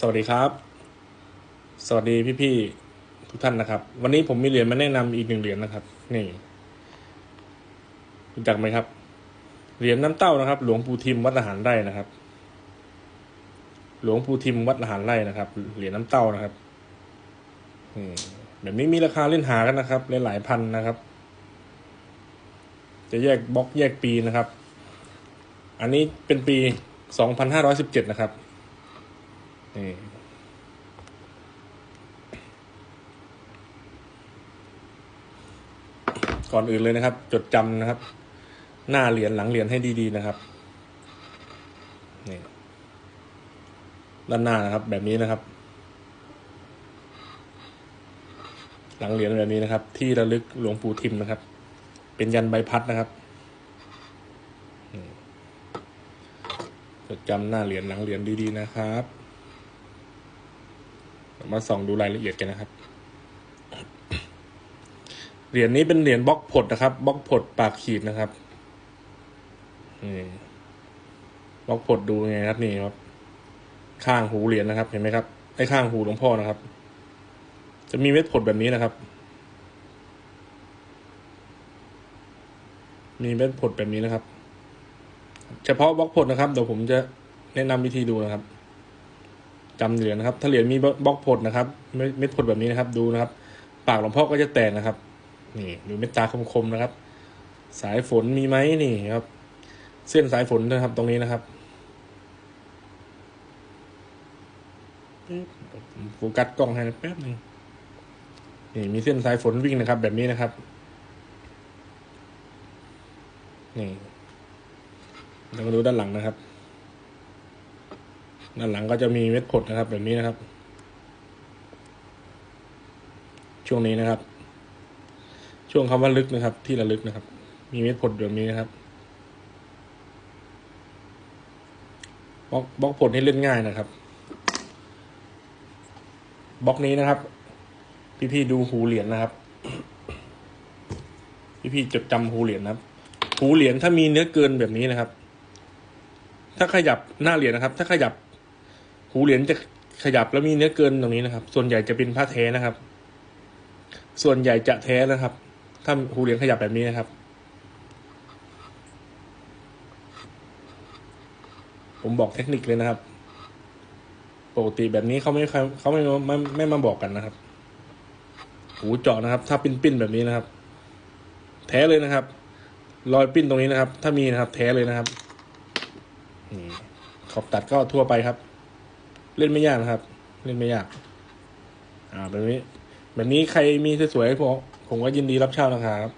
สวัสดีครับ สวัสดีพี่ๆทุกท่านนะครับ วันนี้ผมมีเหรียญมาแนะนำอีกหนึ่งเหรียญนะครับ นี่รู้จักไหมครับ เหรียญน้ำเต้านะครับ หลวงปู่ทิมวัดอาหารไร่นะครับ หลวงปู่ทิมวัดอาหารไร่นะครับ เหรียญน้ำเต้านะครับแบบนี้มีราคาเล่นหากันนะครับหลายพันนะครับ จะแยกบล็อกแยกปีนะครับ อันนี้เป็นปีสองพันห้าร้อยสิบเจ็ดนะครับ นี่ก่อนอื่นเลยนะครับ จดจำนะครับ หน้าเหรียญหลังเหรียญให้ดีๆนะครับนี่ด้านหน้านะครับ แบบนี้นะครับ หลังเหรียญแบบนี้นะครับ ที่ระลึกหลวงปู่ทิมนะครับ เป็นยันใบพัดนะครับจดจำหน้าเหรียญหลังเหรียญดีๆนะครับ มาส่องดูรายละเอียดกันนะครับ เหรียญนี้เป็นเหรียญบล็อกผดนะครับบล็อกผดปากขีดนะครับนี่บล็อกผดดูไงครับนี่ครับ ข้างหูเหรียญนะครับ เห็นไหมครับไอ้ข้างหูหลวงพ่อนะครับ จะมีเม็ดผดแบบนี้นะครับ มีเม็ดผดแบบนี้นะครับ เฉพาะบล็อกผดนะครับเดี๋ยวผมจะแนะนำวิธีดูนะครับ จำเหรียญนะครับ ถ้าเหรียญมีบล็อกผดนะครับเม็ดเม็ดผดแบบนี้นะครับดูนะครับ ปากหลวงพ่อก็จะแตกนะครับ นี่ดูเม็ดตาคมๆนะครับ สายฝนมีไหมนี่ครับ เส้นสายฝนนะครับตรงนี้นะครับโฟกัสกล้องให้แป๊บหนึงนี่มีเส้นสายฝนวิ่งนะครับ แบบนี้นะครับ นี่เรามาดูด้านหลังนะครับ ด้านหลังก็จะมีเม็ดผดนะครับ แบบนี้นะครับ ช่วงนี้นะครับ ช่วงคำว่าลึกนะครับ ที่ระลึกนะครับ มีเม็ดผดแบบนี้นะครับบล็อกบล็อกผดให้เล่นง่ายนะครับบล็อกนี้นะครับ พี่ๆดูหูเหรียญนะครับ พี่ๆจดจำหูเหรียญนะครับ หูเหรียญถ้ามีเนื้อเกินแบบนี้นะครับ ถ้าขยับหน้าเหรียญนะครับ ถ้าขยับ หูเหรียญจะขยับแล้วมีเนื้อเกินตรงนี้นะครับ ส่วนใหญ่จะเป็นผ้าแท้นะครับ ส่วนใหญ่จะแท้นะครับ ถ้าหูเหรียญขยับแบบนี้นะครับ ผมบอกเทคนิคเลยนะครับ ปกติแบบนี้เขาไม่เขาไม่ไม่ไม่มาบอกกันนะครับ หูเจาะนะครับ ถ้าปิ้นปิ้นแบบนี้นะครับ แท้เลยนะครับ รอยปิ้นตรงนี้นะครับ ถ้ามีนะครับ แท้เลยนะครับขอบตัดก็ทั่วไปครับ เล่นไม่ยากนะครับ เล่นไม่ยาก อ่าแบบนี้ แบบนี้ใครมีสวยๆผมผมก็ยินดีรับเช่านะครับ